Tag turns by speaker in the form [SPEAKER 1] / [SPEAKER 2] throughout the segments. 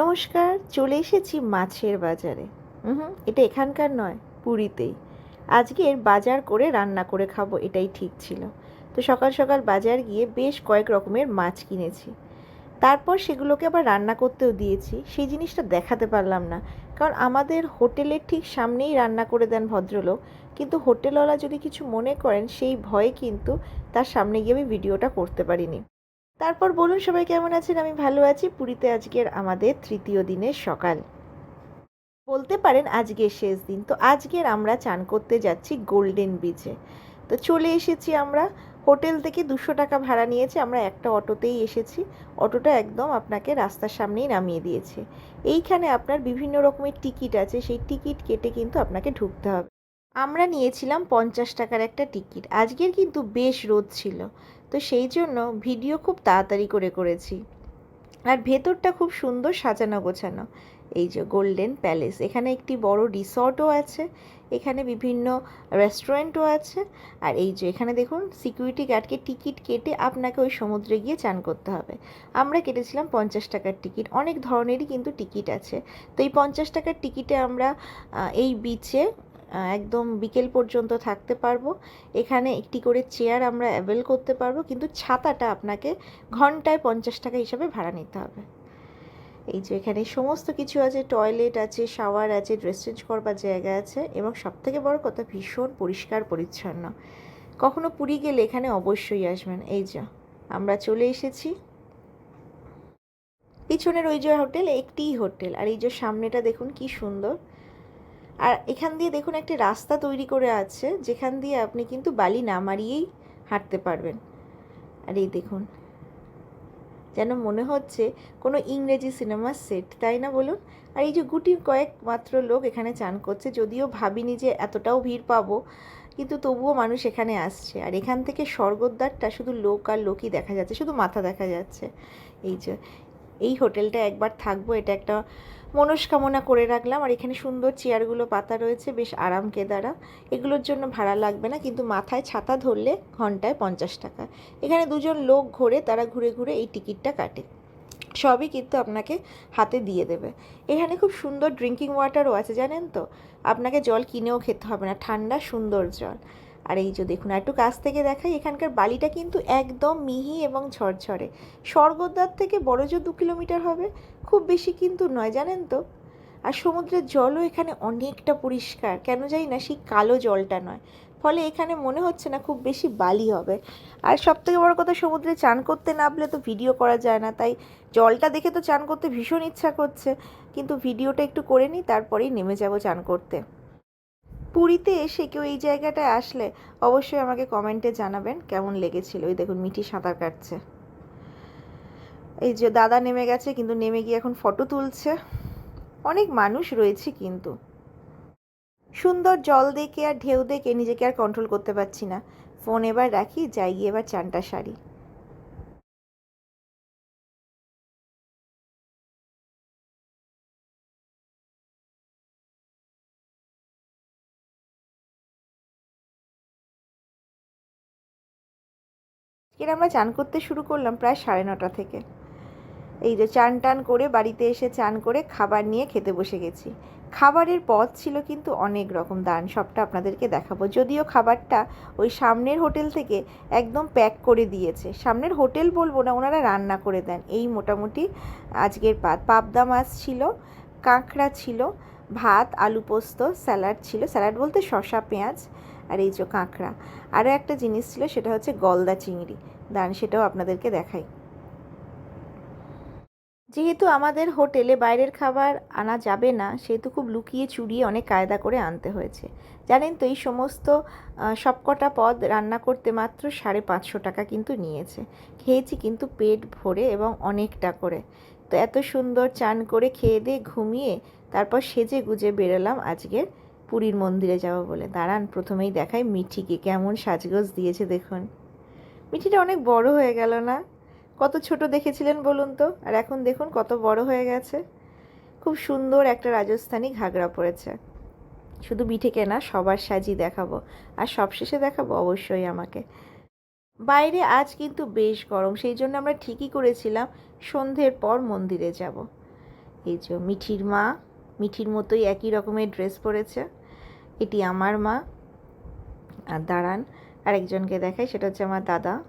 [SPEAKER 1] নমস্কার, চলে এসেছি মাছের বাজারে। হুম এটা এখানকার নয়, পুরীতেই। আজকের বাজার করে রান্না করে খাব, এটাই ঠিক ছিল। তো সকাল সকাল বাজার গিয়ে বেশ কয়েক রকমের মাছ কিনেছি। তারপর সেগুলোকে আবার রান্না করতেও দিয়েছি। সেই জিনিসটা দেখাতে পারলাম না। কারণ আমাদের হোটেলের ঠিক সামনেই রান্না করে দেন ভদ্রলোক। কিন্তু হোটেলওয়ালা যদি কিছু মনে করেন, সেই ভয়ে কিন্তু তার সামনে গিয়ে আমি ভিডিওটা করতে পারিনি। তারপর বলুন সবাই কেমন আছেন? আমি ভালো আছি। পুরীতে আজকের আমাদের তৃতীয় দিনের সকাল। বলতে পারেন আজকের শেষ দিন। তো আজকের আমরা চান করতে যাচ্ছি গোল্ডেন বিচে তো চলে এসেছি আমরা। হোটেল থেকে দুশো টাকা ভাড়া নিয়েছে। আমরা একটা অটোতেই এসেছি। অটোটা একদম আপনাকে রাস্তার সামনেই নামিয়ে দিয়েছে। এইখানে আপনার বিভিন্ন রকমের টিকিট আছে। সেই টিকিট কেটে কিন্তু আপনাকে ঢুকতে হবে। আমরা নিয়েছিলাম পঞ্চাশ টাকার একটা টিকিট। আজকের কিন্তু বেশ রোদ ছিল। তো সেই জন্য ভিডিও খুব তাড়াতাড়ি করে করেছি। আর ভেতরটা খুব সুন্দর সাজানো গোছানো। এই যে গোল্ডেন প্যালেস এখানে একটি বড় রিসর্টও আছে, এখানে বিভিন্ন রেস্টুরেন্টও আছে। আর এই যে এখানে দেখুন সিকিউরিটি গার্ডকে টিকিট কেটে আপনাকে ওই সমুদ্রে গিয়ে চান করতে হবে। আমরা কেটেছিলাম পঞ্চাশ টাকার টিকিট, অনেক ধরনেরই কিন্তু টিকিট আছে। তো এই পঞ্চাশ টাকার টিকিটে আমরা এই বিচে একদম বিকেল পর্যন্ত থাকতে পারব। এখানে একটি করে চেয়ার আমরা অ্যাভেল করতে পারব, কিন্তু ছাতাটা আপনাকে ঘন্টায় পঞ্চাশ টাকা হিসাবে ভাড়া নিতে হবে। এই যে এখানে সমস্ত কিছু আছে টয়লেট আছে শাওয়ার আছে ড্রেস চেঞ্জ করবার জায়গা আছে এবং সবথেকে বড় কথা ভীষণ পরিষ্কার, পরিচ্ছন্ন। কখনো পুরী গেলে এখানে অবশ্যই আসবেন। এই যে, আমরা চলে এসেছি। পিছনের ওই যে হোটেল, একটিই হোটেল। আর এই যে সামনেটা দেখুন, কি সুন্দর। আর এখান দিয়ে দেখুন একটি রাস্তা তৈরি করে আছে, যেখান দিয়ে আপনি কিন্তু বালি না মারিয়েই হাঁটতে পারবেন। আর এই দেখুন, যেন মনে হচ্ছে কোনো ইংরেজি সিনেমার সেট, তাই না বলুন? আর এই যে গুটির কয়েক মাত্র লোক এখানে চান করছে, যদিও ভাবিনি যে এতটাও ভিড় পাবো, কিন্তু তবুও মানুষ এখানে আসছে। আর এখান থেকে স্বর্গদ্বারটা শুধু লোক আর লোকই দেখা যাচ্ছে, শুধু মাথা দেখা যাচ্ছে। এই যে, এই হোটেলটা একবার থাকব, এটা একটা মনস্কামনা করে রাখলাম। আর এখানে সুন্দর চেয়ারগুলো, পাতা রয়েছে, বেশ আরাম কেদারা। এগুলোর জন্য ভাড়া লাগবে না, কিন্তু মাথায় ছাতা ধরলে ঘন্টায় পঞ্চাশ টাকা। এখানে দুজন লোক ঘোরে, তারা ঘুরে ঘুরে এই টিকিটটা কাটে। সবই কিন্তু আপনাকে হাতে দিয়ে দেবে। এখানে খুব সুন্দর ড্রিঙ্কিং ওয়াটারও আছে, জানেন তো? আপনাকে জল কিনেও খেতে হবে না, ঠান্ডা সুন্দর জল। আর এই যে দেখুন একটু কাছ থেকে দেখাই, এখানকার বালিটা কিন্তু একদম মিহি এবং ঝরঝরে। স্বর্গদ্বার থেকে বড় জোর দু কিলোমিটার হবে, খুব বেশি কিন্তু নয়, জানেন তো? আর সমুদ্রের জলও এখানে অনেকটা পরিষ্কার। কেন জানি না, সেই কালো জলটা নয়। ফলে এখানে মনে হচ্ছে না খুব বেশি বালি হবে। আর সব থেকে বড় কথা, সমুদ্রে চান করতে নামলে তো ভিডিও করা যায় না। তাই জলটা দেখে তো চান করতে ভীষণ ইচ্ছা করছে। কিন্তু ভিডিওটা একটু করে নিই, তারপরেই নেমে যাব চান করতে। পুরীতে এসে কেউ এই জায়গাটায় আসলে অবশ্যই আমাকে কমেন্টে জানাবেন কেমন লেগেছিল। ওই দেখুন, মিঠি সাঁতার কাটছে। এই যে দাদা নেমে গেছে, কিন্তু নেমে গিয়ে এখন ফটো তুলছে। অনেক মানুষ রয়েছে কিন্তু। সুন্দর জল দেখে আর ঢেউ দেখে নিজেকে আর কন্ট্রোল করতে পারছি না। ফোন এবার রাখি, যাই গিয়ে এবার চানটা সারি। এর আমরা চান করতে শুরু করলাম প্রায় সাড়ে নটা থেকে। এই যে চান টান করে বাড়িতে এসে চান করে খাবার নিয়ে খেতে বসে গেছি। খাবারের পথ ছিল কিন্তু অনেক রকম দান, সবটা আপনাদেরকে দেখাবো। যদিও খাবারটা ওই সামনের হোটেল থেকে একদম প্যাক করে দিয়েছে। সামনের হোটেল বলব না, ওনারা রান্না করে দেন। এই মোটামুটি আজকের পাত। পাবদা মাছ ছিল, কাঁকড়া ছিল, ভাত, আলু পোস্ত, স্যালাড ছিল। স্যালাড বলতে শসা, পেঁয়াজ আর এই যে কাঁকড়া। আরও একটা জিনিস ছিল, সেটা হচ্ছে গলদা চিংড়ি। দান সেটাও আপনাদেরকে দেখাই। যেহেতু আমাদের হোটেলে বাইরের খাবার আনা যাবে না, সেহেতু খুব লুকিয়ে চুরিয়ে অনেক কায়দা করে আনতে হয়েছে। জানেন তো, এই সমস্ত সবকটা পদ রান্না করতে মাত্র সাড়ে পাঁচশো টাকা কিন্তু নিয়েছে। খেয়েছি কিন্তু পেট ভরে এবং অনেকটা করে। তো এত সুন্দর চান করে খেয়ে দিয়ে ঘুমিয়ে তারপর সেজে গুজে বেরোলাম আজকের পুরীর মন্দিরে যাব বলে। দাঁড়ান, প্রথমেই দেখাই মিঠিকে, কেমন সাজগোজ দিয়েছে দেখুন। মিঠিটা অনেক বড় হয়ে গেল না? কত ছোট দেখেছিলেন বলুন তো? আর এখন দেখুন কত বড় হয়ে গেছে। খুব সুন্দর একটা রাজস্থানী ঘাগরা পরেছে শুধু মিঠিকে না, সবার সাজি দেখাবো। আর সবশেষে দেখাবো অবশ্যই আমাকে। বাইরে আজ কিন্তু বেশ গরম, সেই জন্য আমরা ঠিকই করেছিলাম সন্ধ্যের পর মন্দিরে যাব। এই যে মিঠির মা মিঠির মতোই একই রকমের ড্রেস পরেছে। এটি আমার মা আর দাঁড়ান। আরেকজনকে দেখায় সেটা হচ্ছে আমার দাদা।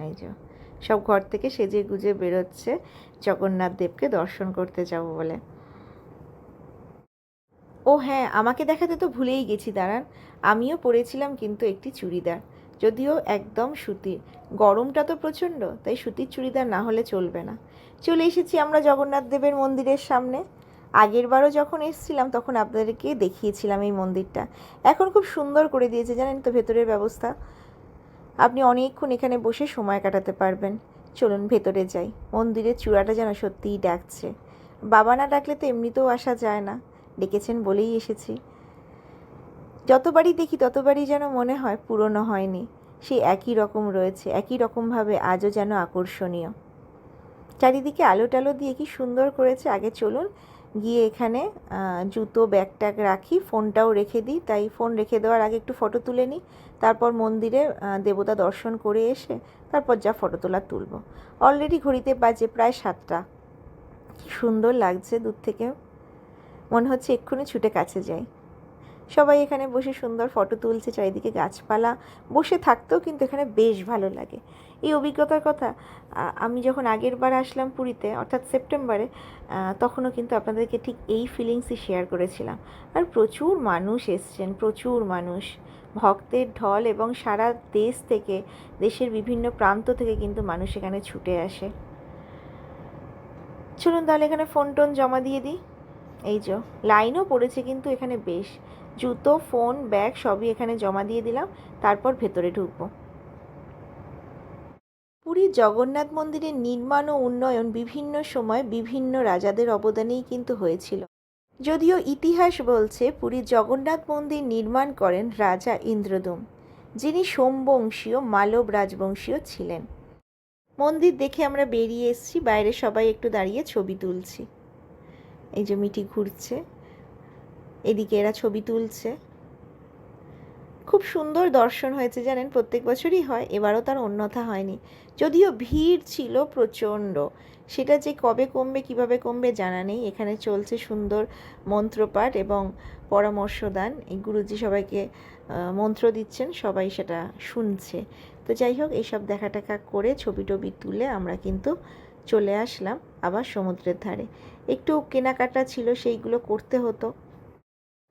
[SPEAKER 1] এই যে, সব ঘর থেকে সেজে গুজে বেরোচ্ছে। জগন্নাথ দেবকে দর্শন করতে যাব বলে। ও হ্যাঁ আমাকে দেখাতে তো ভুলেই গেছি, দাঁড়ান। আমিও পরেছিলাম কিন্তু একটি চুড়িদার। যদিও একদম সুতির। গরমটা তো প্রচণ্ড, তাই সুতির চুড়িদার না হলে চলবে না। চলে এসেছি আমরা জগন্নাথ দেবের মন্দিরের সামনে। আগের বারও যখন এসেছিলাম, তখন আপনাদেরকে দেখিয়েছিলাম এই মন্দিরটা। এখন খুব সুন্দর করে দিয়েছে, জানেন তো ভেতরের ব্যবস্থা। আপনি অনেকক্ষণ এখানে বসে সময় কাটাতে পারবেন। চলুন ভেতরে যাই। মন্দিরের চূড়াটা যেন সত্যিই ডাকছে। বাবা না ডাকলে তো এমনিতেও আসা যায় না। ডেকেছেন বলেই এসেছি। যতবারই দেখি, ততবারই যেন মনে হয় পুরনো হয়নি। সেই একই রকম রয়েছে, একই রকমভাবে আজও যেন আকর্ষণীয়। চারিদিকে আলো টালো দিয়ে কি সুন্দর করেছে। আগে চলুন গিয়ে এখানে জুতো ব্যাগ ট্যাগ রাখি, ফোনটাও রেখে দিই। তাই ফোন রেখে দেওয়ার আগে একটু ফটো তুলে নিই। তারপর মন্দিরে দেবতা দর্শন করে এসে তারপর যা ফটো তোলা তুলব। অলরেডি ঘড়িতে বাজে প্রায় সাতটা। সুন্দর লাগছে দূর থেকে। মনে হচ্ছে এক্ষুনি ছুটে কাছে যাই। সবাই এখানে বসে সুন্দর ফটো তুলছে, চারিদিকে গাছপালা। বসে থাকতেও কিন্তু এখানে বেশ ভালো লাগে। এই অভিজ্ঞতার কথা আমি যখন আগের বার আসলাম পুরীতে, অর্থাৎ সেপ্টেম্বরে তখনও কিন্তু আপনাদেরকে ঠিক এই ফিলিংসই শেয়ার করেছিলাম। আর প্রচুর মানুষ এসছেন, প্রচুর মানুষ। ভক্তের ঢল এবং সারা দেশ থেকে, দেশের বিভিন্ন প্রান্ত থেকে কিন্তু মানুষ এখানে ছুটে আসে। চলুন তাহলে এখানে ফোন টোন জমা দিয়ে দিই। এই যে, লাইনও পড়েছে কিন্তু এখানে বেশ। জুতো, ফোন, ব্যাগ সবই এখানে জমা দিয়ে দিলাম, তারপর ভেতরে ঢুকবো। পুরীর জগন্নাথ মন্দিরের নির্মাণ ও উন্নয়ন বিভিন্ন সময় বিভিন্ন রাজাদের অবদানেই কিন্তু হয়েছিল। যদিও ইতিহাস বলছে পুরীর জগন্নাথ মন্দির নির্মাণ করেন রাজা ইন্দ্রদম, যিনি সোমবংশীয়, মালব রাজবংশীয় ছিলেন। মন্দির দেখে আমরা বেরিয়ে এসেছি, বাইরে সবাই একটু দাঁড়িয়ে ছবি তুলছি। এই যে মিটি ঘুরছে, এদিকে এরা ছবি তুলছে। খুব সুন্দর দর্শন হয়েছে জানেন, প্রত্যেক বছরই হয়, এবারও তার অন্যথা হয়নি। যদিও ভিড় ছিল প্রচণ্ড, সেটা যে কবে কমবে, কীভাবে কমবে জানা নেই। এখানে চলছে সুন্দর মন্ত্রপাঠ এবং পরামর্শদান। এই গুরুজি সবাইকে মন্ত্র দিচ্ছেন, সবাই সেটা শুনছে। তো যাই হোক এইসব দেখা টাকা করে ছবি টবি তুলে আমরা কিন্তু চলে আসলাম আবার সমুদ্রের ধারে। একটু কেনাকাটা ছিল, সেইগুলো করতে হতো।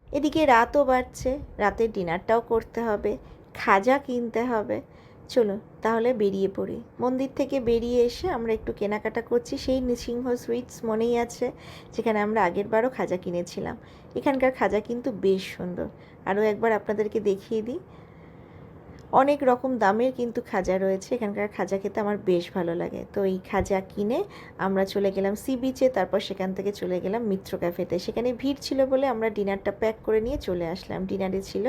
[SPEAKER 1] এদিকে রাতও বাড়ছে, রাতের ডিনারটাও করতে হবে, খাজা কিনতে হবে। চলো তাহলে বেরিয়ে পড়ি। মন্দির থেকে বেরিয়ে এসে আমরা একটু কেনাকাটা করছি। সেই নৃসিংহ সুইটস মনেই আছে, যেখানে আমরা আগের বারও খাজা কিনেছিলাম। এখানকার খাজা কিন্তু বেশ সুন্দর। আরও একবার আপনাদেরকে দেখিয়ে দিই। অনেক রকম দামের কিন্তু খাজা রয়েছে। এখানকার খাজা খেতে আমার বেশ ভালো লাগে। তো এই খাজা কিনে আমরা চলে গেলাম সি বিচে তারপর সেখান থেকে চলে গেলাম মিত্র ক্যাফেতে সেখানে ভিড় ছিল বলে আমরা ডিনারটা প্যাক করে নিয়ে চলে আসলাম। ডিনারে ছিল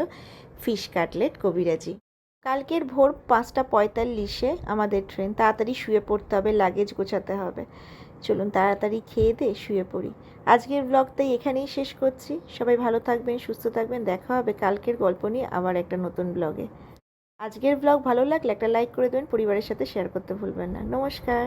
[SPEAKER 1] ফিশ কাটলেট কবিরাজি। কালকের ভোর পাঁচটা পঁয়তাল্লিশে আমাদের ট্রেন তাড়াতাড়ি শুয়ে পড়তে হবে লাগেজ গোছাতে হবে। চলুন তাড়াতাড়ি খেয়ে দে শুয়ে পড়ি। আজকের ব্লগটাই এখানেই শেষ করছি। সবাই ভালো থাকবেন, সুস্থ থাকবেন। দেখা হবে কালকের গল্প নিয়ে আবার একটা নতুন ব্লগে আজকের ব্লগ ভালো লাগলে একটা লাইক করে দেবেন, পরিবারের সাথে শেয়ার করতে ভুলবেন না। নমস্কার।